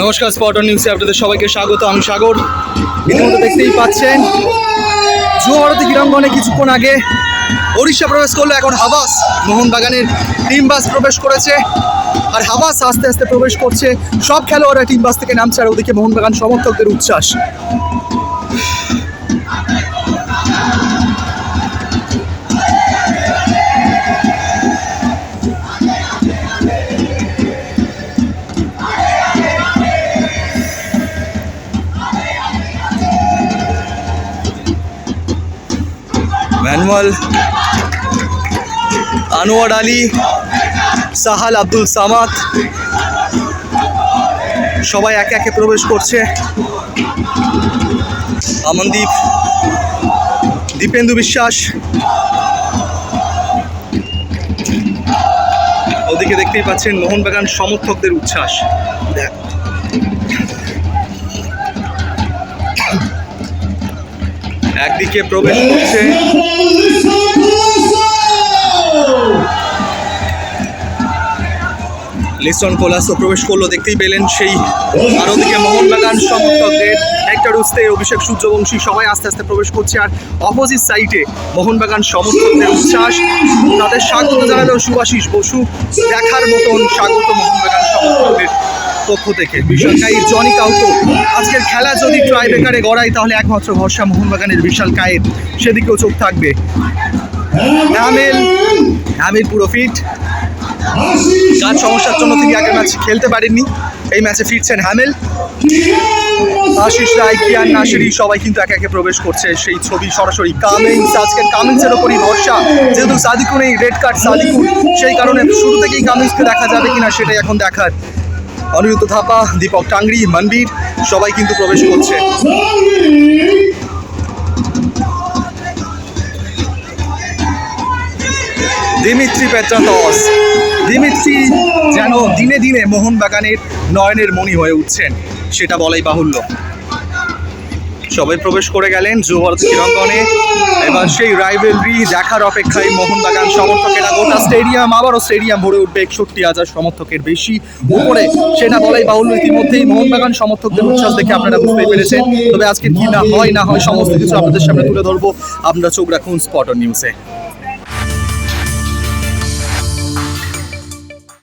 নমস্কার spot on নিউজে আপনাদের সবাইকে স্বাগত। আমি সাগর। ইতিমধ্যে দেখতেই পাচ্ছেন ভারতী ক্রীড়াঙ্গনে কিছুক্ষণ আগে ওড়িশা প্রবেশ করল। এখন হাবাস, মোহনবাগানের টিম বাস প্রবেশ করেছে। আর হাবাস আস্তে আস্তে প্রবেশ করছে। সব খেলোয়াড়রা টিম বাস থেকে নামছে, আর ওদিকে মোহনবাগান সমর্থকদের উচ্ছ্বাস। ম্যানুয়াল আনোয়ার আলী সাহাল আব্দুল সামাদ সবাই একে একে প্রবেশ করছে। আমনদীপ, দীপেন্দু বিশ্বাস। ওদিকে দেখতেই পাচ্ছেন মোহনবাগান সমর্থকদের উচ্ছ্বাস। দেখ একদিকে প্রবেশ করছে। লিসন কোলাসও প্রবেশ করল, দেখতেই পেলেন সেই আর ওদিকে মোহনবাগান সমর্থকদের একটা রুস্তে অভিষেক সূর্যবংশী সবাই আস্তে আস্তে প্রবেশ করছে, আর অপোজিট সাইডে মোহনবাগান সমর্থকদের উচ্ছ্বাস। তাদের স্বাগত জানালো সুভাষিস বসু। দেখার মতন স্বাগত মোহনবাগান সমর্থকদের। পক্ষ থেকে। Vishal Kaith Johnny Kauko. আজকের খেলা যদি ট্রাই ট্রাইবেকারে গড়াই তাহলে একমাত্র ভরসা মোহনবাগানের বিশাল কায়ের। সেদিকেও চোখ থাকবে। পুরো ফিট গান সমস্যার জন্য তিনি আগের ম্যাচ খেলতে পারেননি? এই ম্যাচে ফিরছেন হ্যামেল আশিস রায়, কিয়ান নাসিরি, সবাই কিন্তু একে একে প্রবেশ করছে সেই ছবি সরাসরি কামিংস আজকের কামিংসের ওপরই ভরসা। যেহেতু সাদিকু নেই রেড কার্ড সাদিকু সেই কারণে শুরু থেকেই কামিংসকে দেখা যাবে কিনা সেটাই এখন দেখার। অনিরুদ্ধ থাপা, দীপক টাংরি, মনবীর, সবাই কিন্তু প্রবেশ করছে। Dmitry Petratos. দিমিত্রি যেন দিনে দিনে মোহন মোহনবাগানের নয়নের মণি হয়ে উঠছেন, সেটা বলাই বাহুল্য। সবাই প্রবেশ করে গেলেন যুবভারত ক্রীড়াঙ্গনে। এবার সেই রাইভেলরি দেখার অপেক্ষায় মোহনবাগান সমর্থকেরা গোটা স্টেডিয়াম আবারও স্টেডিয়াম ভরে উঠবে একষট্টি হাজার সমর্থকের বেশি উপরে। সেটা বলাই বাহুল্য ইতিমধ্যেই মোহনবাগান সমর্থকদের উচ্ছ্বাস দেখে আপনারা বুঝতেই পেরেছেন। তবে আজকে কি না হয় না হয় সমস্ত কিছু আপনাদের সামনে তুলে ধরবো। আপনারা চোখ রাখুন স্পট নিউজে